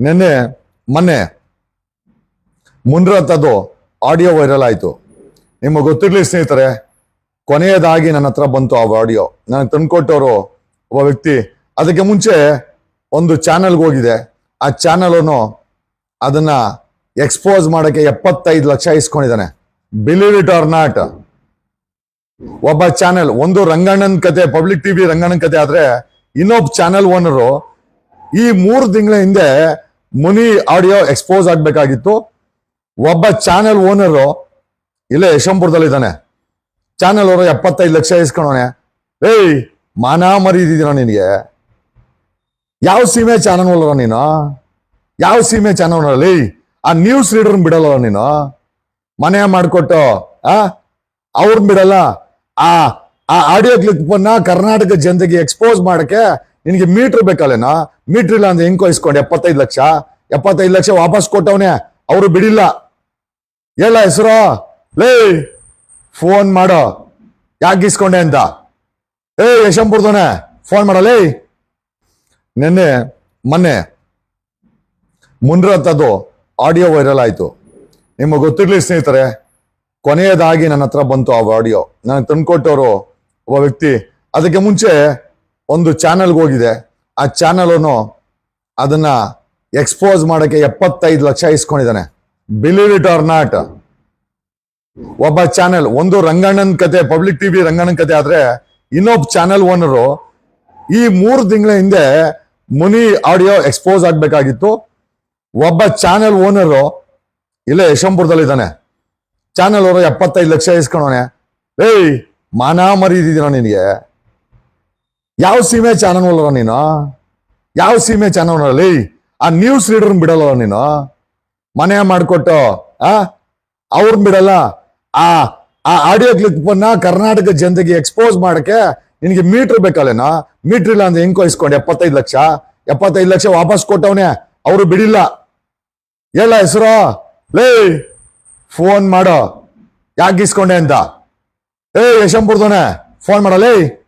ನಿನ್ನೆ, ಮೊನ್ನೆ ಮುನ್ರಂಥದ್ದು audio viral ಆಯಿತು. ನಿಮಗೆ ಗೊತ್ತಿರಲಿ ಸ್ನೇಹಿತರೆ, ಕೊನೆಯದಾಗಿ ನನ್ನ ಹತ್ರ ಬಂತು ಆ ಆಡಿಯೋ ನನಗೆ ತಂದ್ಕೊಟ್ಟವರು ಒಬ್ಬ ವ್ಯಕ್ತಿ. ಅದಕ್ಕೆ ಮುಂಚೆ ಒಂದು ಚಾನಲ್ಗೆ ಹೋಗಿದೆ. ಆ ಚಾನಲನ್ನು ಅದನ್ನ ಎಕ್ಸ್ಪೋಸ್ ಮಾಡೋಕ್ಕೆ ಎಪ್ಪತ್ತೈದು ಲಕ್ಷ ಇಸ್ಕೊಂಡಿದ್ದಾನೆ. ಬಿಲೀವ್ ಇಟ್ ಆರ್ ನಾಟ್ ಒಬ್ಬ ಚಾನೆಲ್ ಒಂದು ರಂಗಣ್ಣನ ಕತೆ ಪಬ್ಲಿಕ್ ಟಿವಿ ರಂಗಣ್ಣನ ಕತೆ ಆದ್ರೆ ಇನ್ನೊಬ್ಬ ಚಾನೆಲ್ ಓನರು ಈ ಮೂರು ತಿಂಗಳ ಹಿಂದೆ ಮುನಿ ಆಡಿಯೋ ಎಕ್ಸ್ಪೋಸ್ ಆಗ್ಬೇಕಾಗಿತ್ತು. ಒಬ್ಬ ಚಾನೆಲ್ ಓನರು, ಇಲ್ಲೇ ಯಶವಂಪುರದಲ್ಲಿ ಇದ್ದಾನೆ ಚಾನೆಲ್ ಅವರು ಎಪ್ಪತ್ತೈದು ಲಕ್ಷ ಇಸ್ಕೊಳೋನೆ ಏಯ್, ಮಾನ ಮರಿದಿದ್ದೀನ ನಿನಗೆ? ಯಾವ ಸೀಮೆ ಚಾನಲ್ ಓನರ ನೀನು? ಯಾವ ಸೀಮೆ ಚಾನಲ್ ಓನರಲ್ಲಿ ಆ ನ್ಯೂಸ್ ರೀಡರ್ ಬಿಡಲ್ಲ ನೀನು? ಮನೆ ಮಾಡಿಕೊಟ್ಟು, ಆ, ಅವ್ರನ್ನ ಬಿಡಲ್ಲ? ಆ ಆ ಆಡಿಯೋ ಅನ್ನ ಕರ್ನಾಟಕ ಜನತೆಗೆ ಎಕ್ಸ್ಪೋಸ್ ಮಾಡಕ್ಕೆ ನಿನಗೆ ಮೀಟ್ರ್ ಬೇಕಲ್ಲೇನಾ? ಮೀಟ್ರ್ ಇಲ್ಲ ಅಂದ್ರೆ ಹೆಂಗ್ ಇಸ್ಕೊಂಡು ಎಪ್ಪತ್ತೈದು ಲಕ್ಷ? ಎಪ್ಪತ್ತೈದು ಲಕ್ಷ ವಾಪಸ್ ಕೊಟ್ಟವನೇ. ಅವರು ಬಿಡಿಲ್ಲ. ಹೇಳ ಹೆಸರು? ಲೇ, ಫೋನ್ ಮಾಡೋ. ಯಾಕೆ ಇಸ್ಕೊಂಡೆ ಅಂತ? ಏ ಯಶಂಪುರದವನೆ ಫೋನ್ ಮಾಡಲೇ ನಿನ್ನೆ, ಮೊನ್ನೆ ಮುನ್ರತ್ತದು ಆಡಿಯೋ ವೈರಲ್ ಆಯಿತು. ನಿಮಗೆ ಗೊತ್ತಿರಲಿ ಸ್ನೇಹಿತರೆ, ಕೊನೆಯದಾಗಿ ನನ್ನ ಹತ್ರ ಬಂತು ಆ ಆಡಿಯೋ. ನನಗೆ ತಂದ್ಕೊಟ್ಟವರು ಒಬ್ಬ ವ್ಯಕ್ತಿ. ಅದಕ್ಕೆ ಮುಂಚೆ ಒಂದು ಚಾನಲ್ಗೆ ಹೋಗಿದೆ. ಆ ಚಾನಲನ್ನು ಅದನ್ನ ಎಕ್ಸ್ಪೋಸ್ ಮಾಡಕ್ಕೆ ಎಪ್ಪತ್ತೈದು ಲಕ್ಷ ಇಸ್ಕೊಂಡಿದ್ದಾನೆ. ಬಿಲೀವ್ ಇಟ್ ಆರ್ ನಾಟ್ ಒಬ್ಬ ಚಾನೆಲ್, ಒಂದು ರಂಗಣ್ಣನ ಕತೆ, ಪಬ್ಲಿಕ್ ಟಿವಿ ರಂಗಣ್ಣನ ಕತೆ ಆದ್ರೆ ಇನ್ನೊಬ್ಬ ಚಾನೆಲ್ ಓನರು ಈ ಮೂರು ತಿಂಗಳ ಹಿಂದೆ ಮುನಿ ಆಡಿಯೋ ಎಕ್ಸ್ಪೋಸ್ ಆಗ್ಬೇಕಾಗಿತ್ತು. ಒಬ್ಬ ಚಾನೆಲ್ ಓನರು ಇಲ್ಲೇ ಯಶವಂಪುರದಲ್ಲಿ ಇದ್ದಾನೆ ಚಾನೆಲ್ ಅವರು ಎಪ್ಪತ್ತೈದು ಲಕ್ಷ ಇಸ್ಕೊಳೋನೆ ಏಯ್, ಮಾನ ಮರಿದಿದ್ದೀನ ನಿನಗೆ? ಯಾವ ಸೀಮೆ ಚಾನಲ್ ಅಲ್ಲ ನೀನು? ಯಾವ ಸೀಮೆ ಚಾನಲ್ ಅಲ್ಲಿ ಆ ನ್ಯೂಸ್ ರೀಡರ್ ಬಿಡಲ್ಲ ನೀನು? ಮನೆ ಮಾಡಿಕೊಟ್ಟು, ಆ? ಅವ್ರನ್ನ ಬಿಡಲ್ಲ. ಆ ಆ ಆಡಿಯೋ ಕ್ಲಿಪ್ನ ಕರ್ನಾಟಕ ಜನತೆಗೆ ಎಕ್ಸ್ಪೋಸ್ ಮಾಡಕ್ಕೆ ನಿನಗೆ ಮೀಟರ್ ಬೇಕಲ್ಲೇನೋ? ಮೀಟ್ರ್ ಇಲ್ಲ ಅಂದ್ರೆ ಹೆಂಗ್ ಇಸ್ಕೊಂಡು ಎಪ್ಪತ್ತೈದು ಲಕ್ಷ? ಎಪ್ಪತ್ತೈದು ಲಕ್ಷ ವಾಪಸ್ ಕೊಟ್ಟವನೇ. ಅವರು ಬಿಡಿಲ್ಲ. ಹೇಳ ಹೆಸರು? ಲೇ ಫೋನ್ ಮಾಡೋ. ಯಾಕೆ ಇಸ್ಕೊಂಡೆ ಅಂತ? ಏ ಯಶಂಪುರ್ದೋನೆ ಫೋನ್ ಮಾಡಲೇ